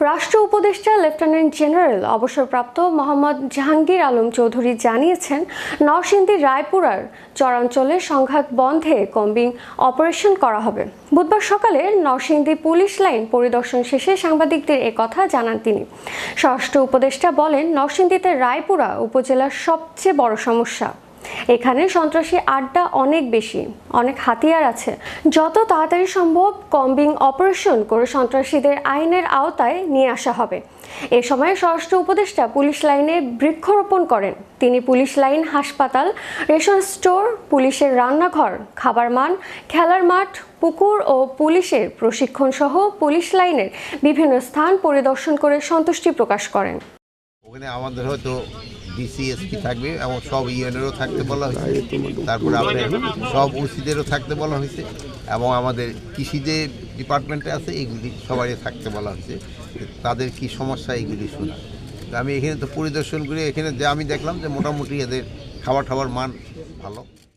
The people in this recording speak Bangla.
রাষ্ট্র উপদেষ্টা, লেফটেন্যান্ট জেনারেল অবসরপ্রাপ্ত মোহাম্মদ জাহাঙ্গীর আলম চৌধুরী জানিয়েছেন, নরসিংদী রায়পুরার চরাঞ্চলে সংঘাত বন্ধে কম্বিং অপারেশন করা হবে। বুধবার সকালে নরসিংদী পুলিশ লাইন পরিদর্শন শেষে সাংবাদিকদের কথা জানান তিনি। স্বরাষ্ট্র উপদেষ্টা বলেন, নরসিংদীতে রায়পুরা উপজেলার সবচেয়ে বড় সমস্যা। এখানে সন্ত্রাসী আড্ডা অনেক বেশি, অনেক হাতিয়ার আছে। যত তাড়াতাড়ি সম্ভব কম্বিং অপারেশন করে সন্ত্রাসীদের আইনের আওতায় নিয়ে আসা হবে। এ সময় স্বরাষ্ট্র উপদেষ্টা পুলিশ লাইনে বৃক্ষরোপণ করেন। তিনি পুলিশ লাইন হাসপাতাল, রেশন স্টোর, পুলিশের রান্নাঘর, খাবার মান, খেলার মাঠ, পুকুর ও পুলিশের প্রশিক্ষণ সহ পুলিশ লাইনের বিভিন্ন স্থান পরিদর্শন করে সন্তুষ্টি প্রকাশ করেন। ওখানে আমাদের হয়তো ডিসিএসপি থাকবে? এবং সব ইউএনেরও থাকতে বলা হয়েছে। তারপরে আপনার সব ওসিদেরও থাকতে বলা হয়েছে। এবং আমাদের কৃষি যে ডিপার্টমেন্টে আছে এইগুলি সবাই থাকতে বলা হয়েছে। তাদের কি সমস্যা এইগুলি শোনা। তো আমি এখানে তো পরিদর্শন করে। এখানে যে আমি দেখলাম যে মোটামুটি এদের খাবার খাবার মান ভালো।